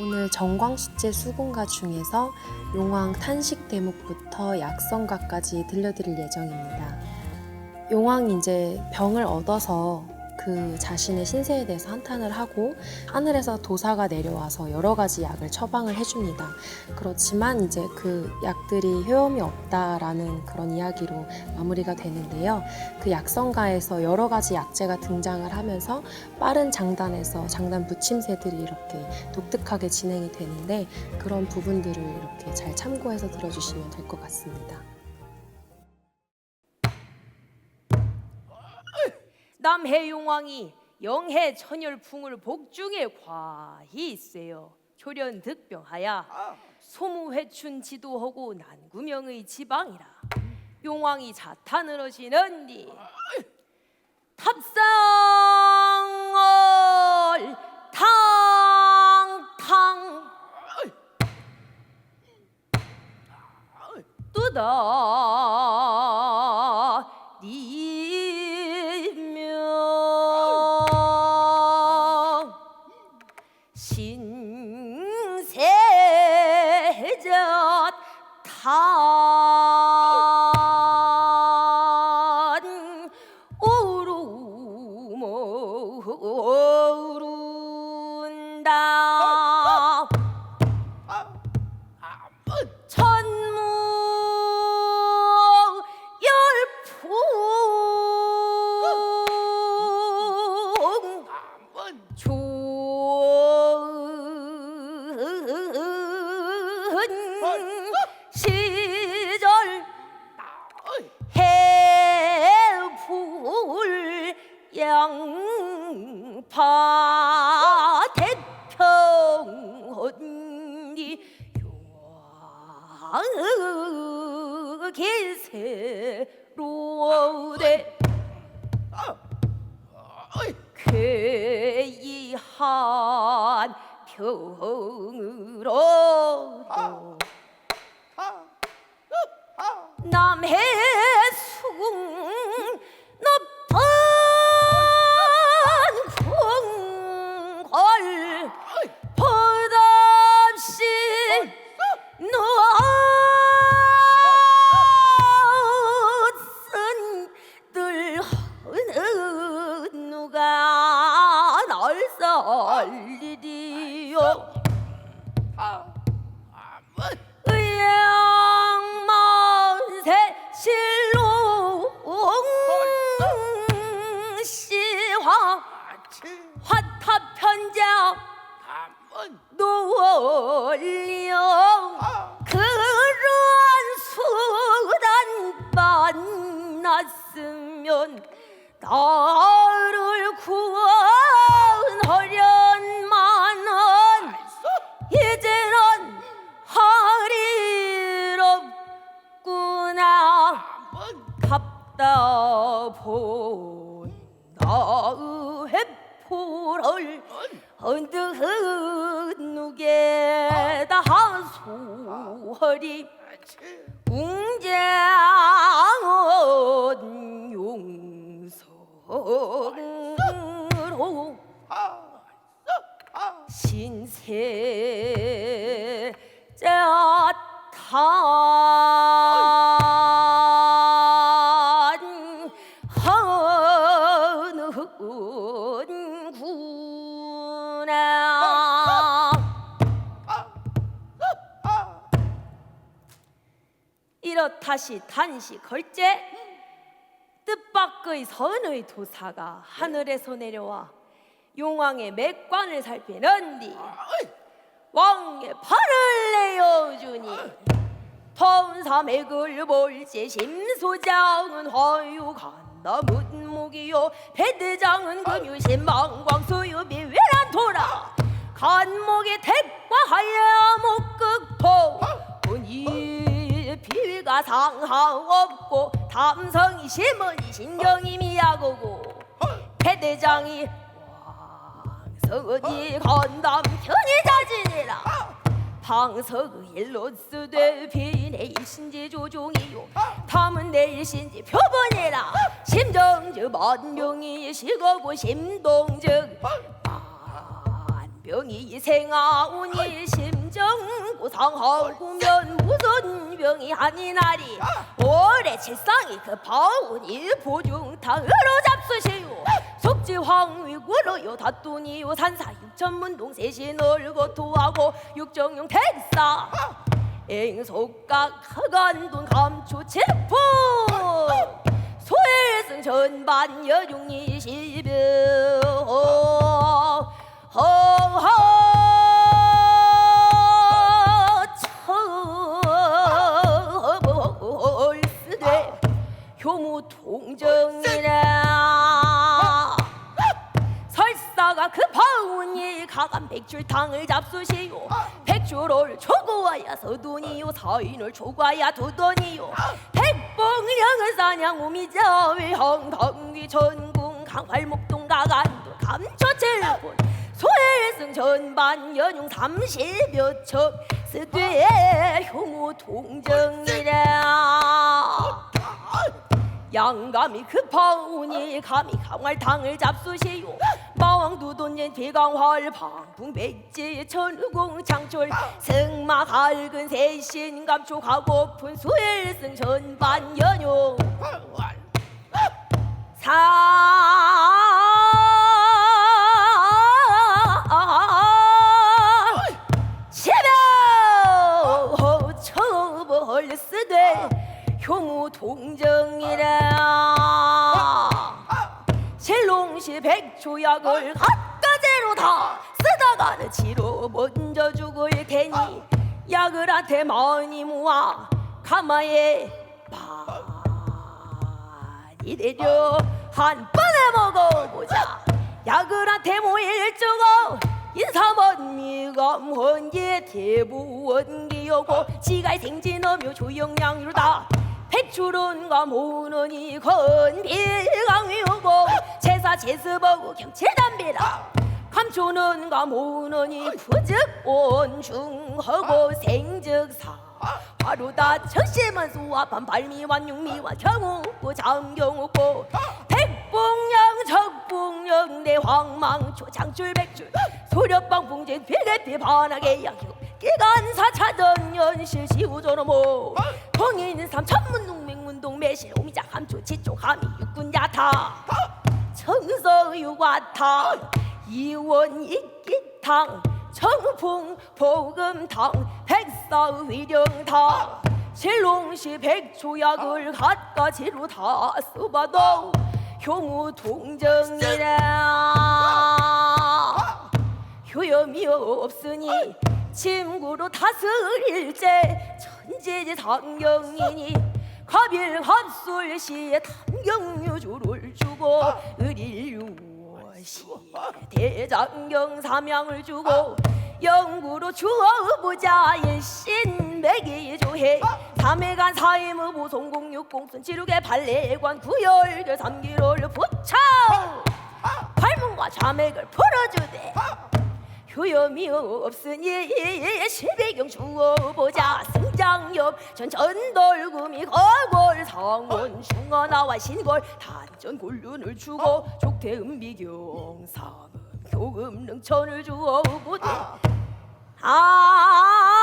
오늘 정광식제 수군가 중에서 용왕 탄식 대목부터 약성가까지 들려드릴 예정입니다. 용왕이 이제 병을 얻어서 그 자신의 신세에 대해서 한탄을 하고 하늘에서 도사가 내려와서 여러 가지 약을 처방을 해줍니다. 그렇지만 이제 그 약들이 효험이 없다라는 그런 이야기로 마무리가 되는데요. 그 약성가에서 여러 가지 약재가 등장을 하면서 빠른 장단에서 장단 붙임새들이 이렇게 독특하게 진행이 되는데 그런 부분들을 이렇게 잘 참고해서 들어주시면 될 것 같습니다. 남해 용왕이 영해 천열풍을 복중에 과히 있어요. 효련 득병하야 소무회춘 지도하고 난구명의 지방이라. 용왕이 자탄을 하시는디. 탑상을 탕탕. 뜨다 용왕 길세로되 괴이한 병으로도 남해 화탑편자 노을려 그런 수단 만났으면 나를 구원 누게다 하소허리. 웅장한 용성으로 신세 자탄 이렇다시 단시 걸째 뜻밖의 선의 도사가 하늘에서 내려와 용왕의 맥관을 살피는디 왕의 팔을 내어주니 톰사 맥을 볼지 심소장은 허유간다 문목이요 배대장은 금유신 망광수유 비회란 도라 간목이 택과 하야 목극포 본이 비위가 상하 없고 담성이 심은이 신경이 미야고고 배대장이 왕성이 건담 편히 자진이라 방석의 일로쓰되 비내 일신지 조종이요 탐은 내 일신지 표본이라 심정즉 만병이 식어고 심동즉 병이 생아오니 심 정 고상하구면 무슨 병이 아니나리. 올해 칠상이 급하오니 보중 탕으로 잡수시오. 속지황위구로요. 다뚜니요 산사 육천문동 세신을 고토하고 육정용 택사. 앵속각 하간돈 감초 체포. 소일승 전반 여중이 시병 허허 백줄탕을 잡수시오. 백줄을 초구하야 서돈이요 사인을 초구하야 두돈이요. 백봉령은 사냥 우미자위 황당위 전궁 강활목동 가간도 감초칠본 소일승 전반 연용 삼십여 척 스되 효무 통정이라. 양감이 급하오니 감히 강활탕을 잡수시오 마왕두돈jen 대강활 방풍백지 천우공 창철 승마 갈근 세신 감촉하고픈 수일승 전반 연용 칠롱시 백조약을 갖가지로 다 쓰다가는 치로 먼저 죽을 테니 약을 한테 많이 모아 가마에 많이 내려 한 번에 먹어보자. 약을 한테 모일 주고 인사먼미감 헌게 대부원기여고 지가 생진어묘 조영량이로다 백출원과 모너니 건비강이오고 제사 제습하고 경체담비라. 감초는가 모너니 부득원중하고 생즉사. 바로다 적심한 수와판 발미완 육미와 경우고 장경우고 백봉령 적봉령 내 황망초 장줄백줄 소렵방 풍진 필개피 반하게 양기고 기간사 차전 연실 시우조로모 오미자 감초 지쪽 함이 육군 야타 청서유과탕 이원 이기탕 청풍 보금탕 백사위령탕 실롱시 백초약을 갖가지로 다 써봐도. 효무 동정이라. 효염이 없으니 침구로 다스릴제 천재지 상경이니 가빌 합술시에 탐경유주를 주고 의릴유시 대장경 삼양을 주고 영구로 주어보자 일신 백이 조해 삼회간 사임의 보송공 육공순 지루개 발레관 구열교 삼기를 붙여 발문과 자맥을 풀어주되 효염이 없으니 실배경 주어보자 승장엽 전전돌구미 거골 상원 중원아와 신골 단전 곤륜을 주고 족대음비경 상음 교금 능천을 주어보되 아